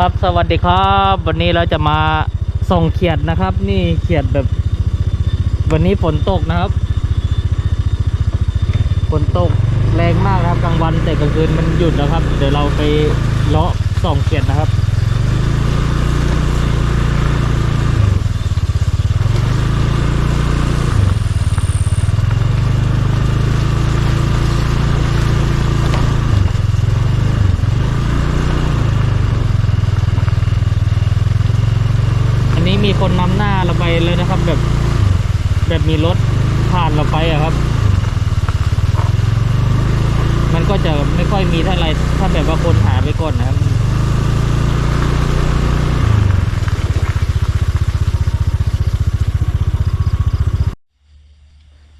ครับสวัสดีครับ วันนี้เราจะมาส่งเขียดนะครับ นี่เขียดแบบ วันนี้ฝนตกนะครับฝนตกแรงมากนะครับกลางวันแต่กลางคืนมันหยุดนะครับ เดี๋ยวเราไปเลาะส่องเขียดนะครับ มีคนนำหน้าเราไปเลยนะครับ แบบแบบมีรถผ่านเราไปอะครับ มันก็จะไม่ค่อยมีเท่าไรถ้าแบบว่าคนหาไปก่อนนะครับ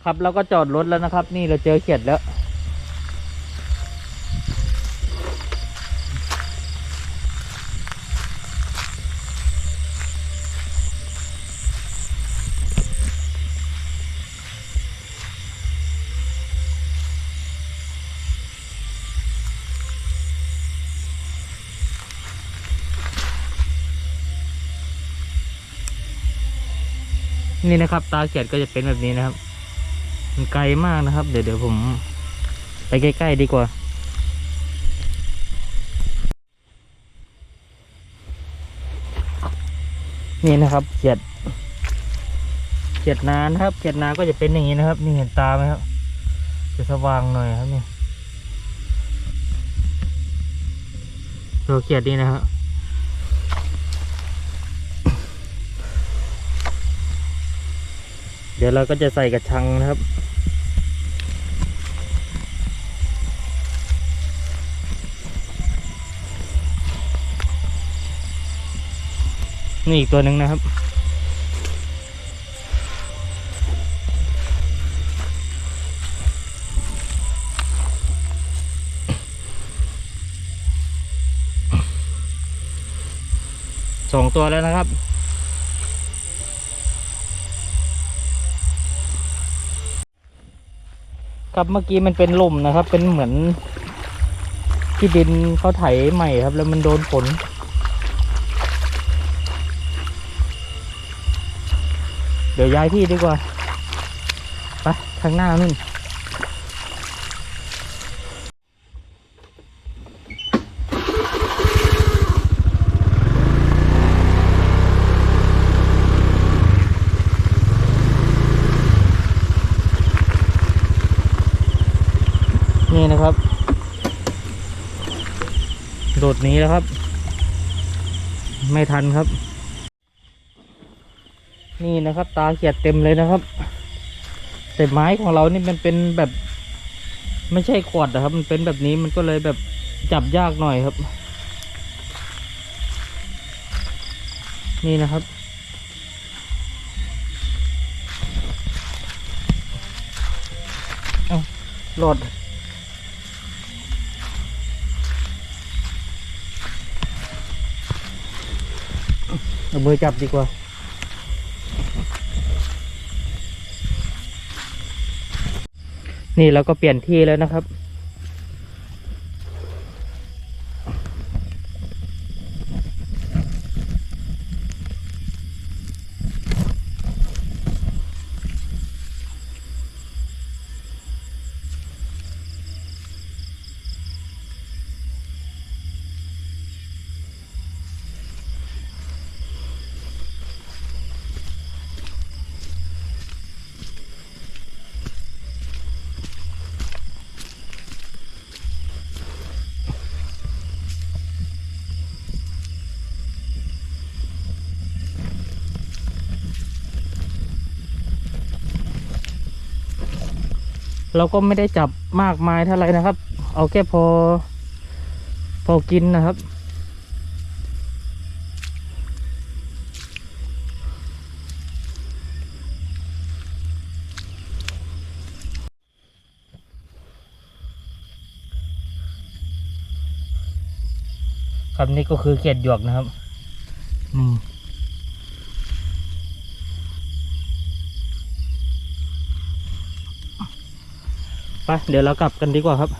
ครับเราก็จอดรถแล้วนะครับ นี่เราเจอเขียดแล้ว นี่นะครับ ตาเขียดก็จะเป็นแบบนี้นะครับ มันไกลมากนะครับ เดี๋ยวเดี๋ยวผมไปใกล้ๆดีกว่า นี่นะครับเขียดเขียดนานครับเขียดนาก็จะเป็นอย่างนี้นะครับ นี่เห็นตาไหมครับ จะสว่างหน่อยครับนี่ตัวเขียดนี่นะครับ ดี๋ยวเราก็จะใส่กระชังนะครับ นี่อีกตัวหนึ่งนะครับสองตัวแล้วนะครับ ครับเมื่อกี้มันเป็นลมนะครับ เป็นเหมือนที่ดินเขาไถใหม่ครับ แล้วมันโดนฝนเดี๋ยวย้ายที่ดีกว่าไปทางหน้านู่นนี่นะครับ โดด หนีแล้วครับ ไม่ทันครับ นี่นะครับ ตาเขียดเต็มเลยนะครับ แต่ไม้ของเรานี่มันเป็นแบบ ไม่ใช่ขวดนะครับ มันเป็นแบบนี้มันก็เลยแบบจับยากหน่อยครับ นี่นะครับเอาหลอด เอามือจับดีกว่านี่เราก็เปลี่ยนที่แล้วนะครับ เราก็ไม่ได้จับมากมายเท่าไหร่นะครับ เอาแค่พอ พอกินนะครับ ครับนี่ก็คือเขียดหยวกนะครับนี่ ไปเดี๋ยวเรากลับกันดีกว่าครับ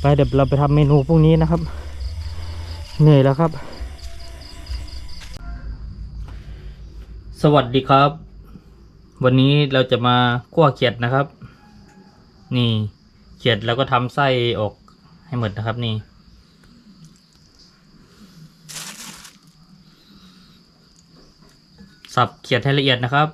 ไปเดี๋ยวเราไปทำเมนูพวกนี้นะครับ เหนื่อยแล้วครับ สวัสดีครับ วันนี้เราจะมาคั่วเขียดนะครับ นี่เขียดแล้วก็ทำไส้ออกให้หมดนะครับนี่สับเขียดให้ละเอียดนะครับ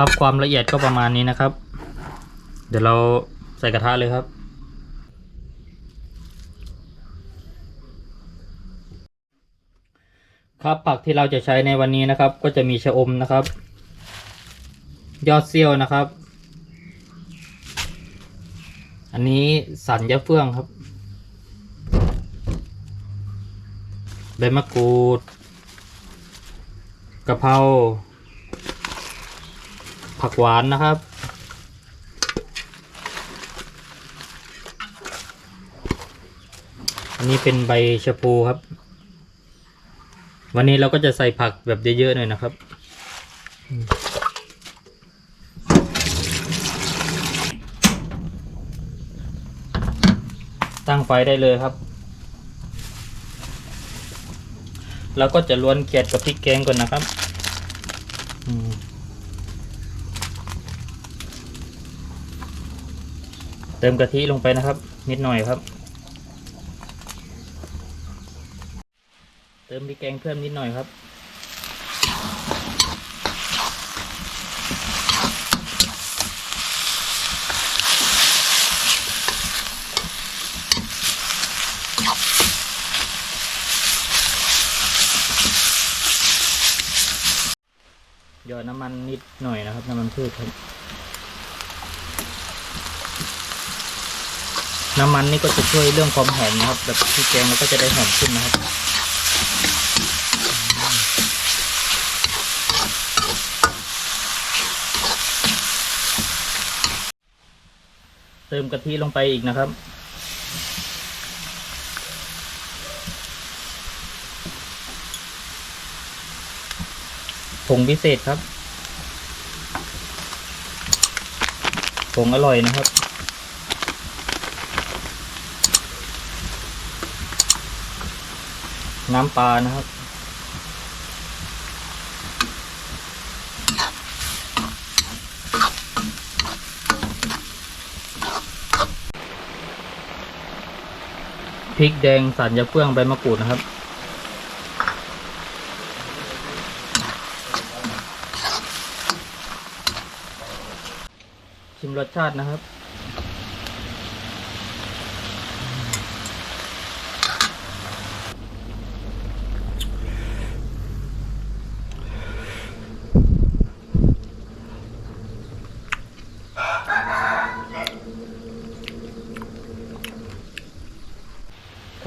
ครับความละเอียดก็ประมาณนี้นะครับ เดี๋ยวเราใส่กระทะเลยครับ ครับผักที่เราจะใช้ในวันนี้นะครับ ก็จะมีชะอมนะครับ ยอดเซี่ยวนะครับ อันนี้สันยะเฟื่องครับใบมะกรูดกะเพรา ผักหวานนะครับ อันนี้เป็นใบชะพูครับ วันนี้เราก็จะใส่ผักแบบเยอะๆหน่อยนะครับ ตั้งไฟได้เลยครับแล้วก็จะล้วนเขียดกับพริกแกงก่อนนะครับ อืม เติมกะทิลงไปนะครับ นิดหน่อยครับ เติมพริกแกงเพิ่มนิดหน่อยครับ หยอดน้ำมันนิดหน่อยนะครับ น้ำมันพืชครับ น้ำมันนี่ก็จะช่วยเรื่องความหอมนะครับ แบบพริกแกงเราก็จะได้หอมขึ้นนะครับเติมกะทิลงไปอีกนะครับ ผงพิเศษครับ ผงอร่อยนะครับ น้ำปลานะครับ พริกแดงสันยาเฟื่องใบมะกรูดนะครับชิมรสชาตินะครับ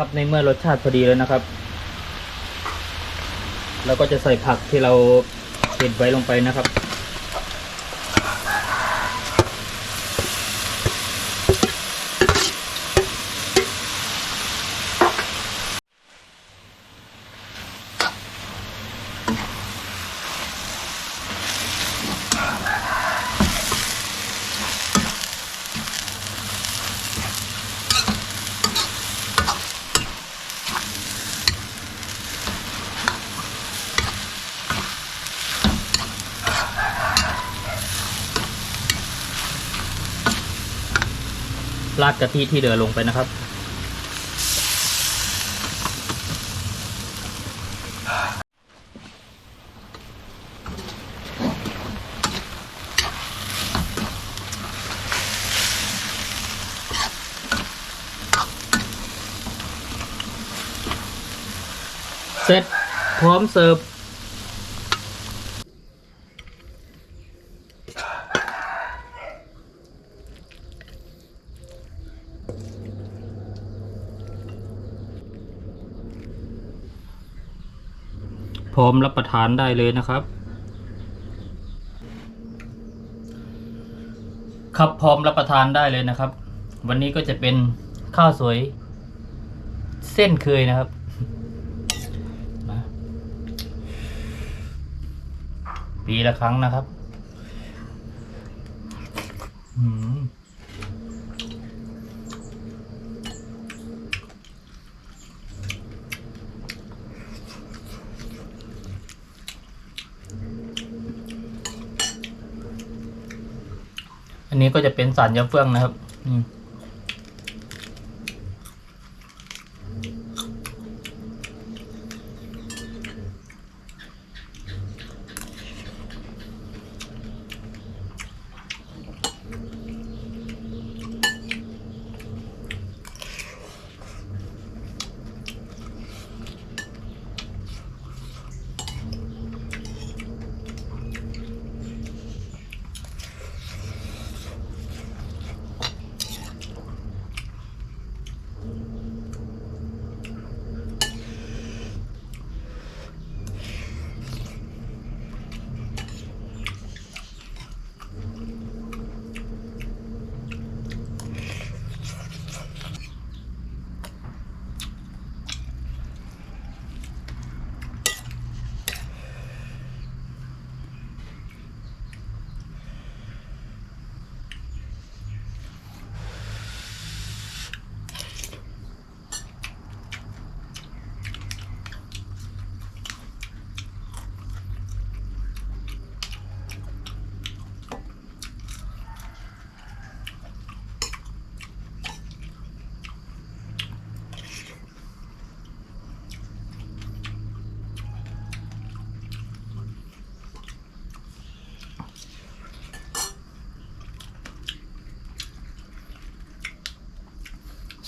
ครับในเมื่อรสชาติพอดีแล้วนะครับเราก็จะใส่ผักที่เราเผ็ดไว้ลงไปนะครับ ราดกะทิที่เหลือลงไปนะครับ เสร็จพร้อมเสิร์ฟ พร้อมรับประทานได้เลยนะครับ ครับพร้อมรับประทานได้เลยนะครับ วันนี้ก็จะเป็นข้าวสวย เส้นเคยนะครับปีละครั้งนะครับ อืม นี้ก็จะเป็นสารยาเฟื่องนะครับ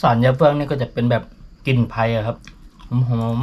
สารยาเฟืองนี่ก็จะเป็นแบบกลิ่นไผ่ครับหอม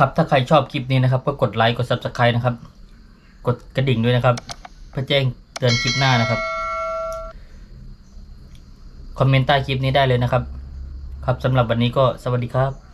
ครับถ้าใครชอบคลิปนี้นะครับ ก็กดไลค์กด subscribe นะครับ กดกระดิ่งด้วยนะครับ เพื่อแจ้งเตือนคลิปหน้านะครับ คอมเมนต์ใต้คลิปนี้ได้เลยนะครับ ครับสำหรับวันนี้ก็สวัสดีครับ